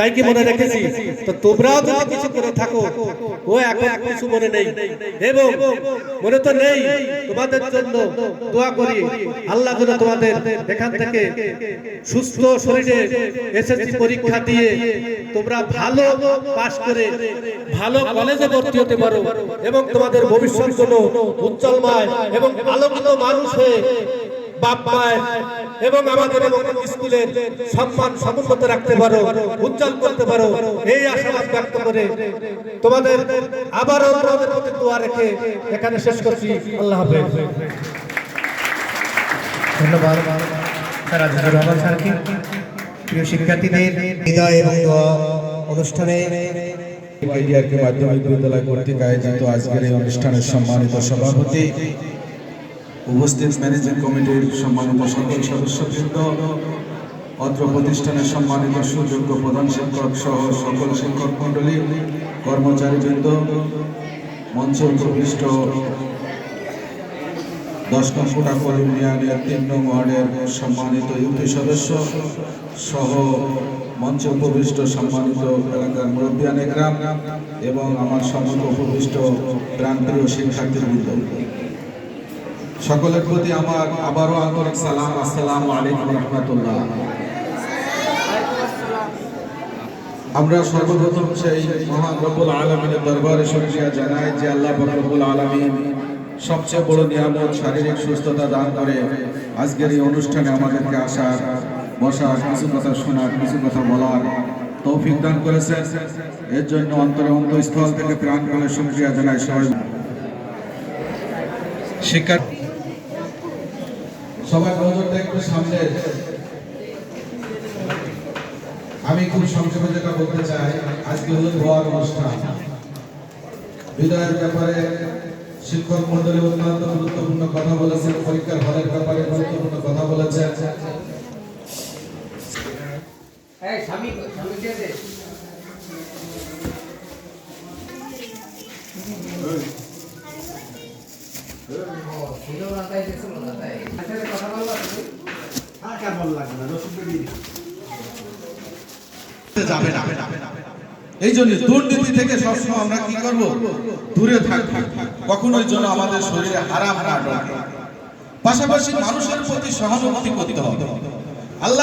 তাই কি মনে রেখেছি? তো তোমরাও কিছু করে থাকো, ও এখন কিছু মনে নেই। এবং মনে তো নেই, তোমাদের জন্য দোয়া করি, আল্লাহ যেন তোমাদের এখান থেকে সুস্থ শরীরে এসএসসি পরীক্ষা দিয়ে তোমরা ভালো পাশ করে ভালো কলেজে ভর্তি হতে পারো, এবং তোমাদের ভবিষ্যৎ জন্য উজ্জ্বলময় এবং আলোকিত মানুষ হয়ে বাপ মায়ের এবং আমাদের স্কুলের সম্মান সমুন্নত রাখতে পারো উজ্জ্বল করতে পারো এই আশাবাদ ব্যক্ত করে তোমাদের আবারও তোমাদের প্রতি দোয়া রেখে এখানে শেষ করছি। আল্লাহ হাফেজ। ধন্যবাদ। স্যার আজিজুর রহমান স্যারকে প্রিয় শিক্ষার্থীদের বিদায় এবং অনুষ্ঠানে মাধ্যমিক বিদ্যালয় কর্তৃক আয়োজিত আজকের এই অনুষ্ঠানের সম্মানিত সভাপতি উপস্থিত ম্যানেজিং কমিটির সম্মানিত সকল সদস্যবৃন্দ, অত্র প্রতিষ্ঠানের সম্মানিত সুযোগ্য প্রধান শিক্ষক সহ সকল শিক্ষক মণ্ডলী, কর্মচারীবৃন্দ মঞ্চে উপবিষ্ট দশ টাকর ইউনিয়নের তিন নং ওয়ার্ডের সম্মানিত ইউপি সদস্য সহ মঞ্চে উপবিষ্ট সম্মানিত এলাকার মুরব্বিয়ান গ্রাম এবং আমার সম্মত উপবিষ্ট প্রাণপ্রিয় শিক্ষার্থীবৃন্দ। সকলের প্রতি আমার আবারও আন্তরিক সালাম, আসসালাম আলাইকুম রহমতুল্লাহ। আমরা সর্বপ্রথম সেই মহান রব্বুল আলমিনের দরবারে শুক্রিয়া জানাই যে আল্লাহ রব্বুল আলমিন সবচেয়ে বড় নিয়ামত, শারীরিক সুস্থতা দান করে আজকের এই অনুষ্ঠানে আমাদেরকে আসার, বসার, কিছু কথা শোনার, কিছু কথা বলার তৌফিক দান করেছেন। এর জন্য অন্তরে অন্তঃস্থল থেকে প্রাণ করে শুক্রিয়া জানাই সবাই। শিক্ষা সবাই নজরটা একটু সামনে। আমি খুব সংক্ষেপে যেটা বলতে চাই আজকে হলো দোয়ার অনুষ্ঠান। বিদায়ের ব্যাপারে শিক্ষক মন্ডলী অত্যন্ত গুরুত্বপূর্ণ কথা বলেছেন, পরীক্ষার হলের ব্যাপারে গুরুত্বপূর্ণ কথা বলেছেন। স্বামী স্বামী এই জন্য দুর্নীতি থেকে সবসময় আমরা কি করব? দূরে থাকব। কখনোই জন্য আমাদের শরীরে হারাম পাশাপাশি মানুষের প্রতি সহানুভূতি করতে হবে। আল্লাহ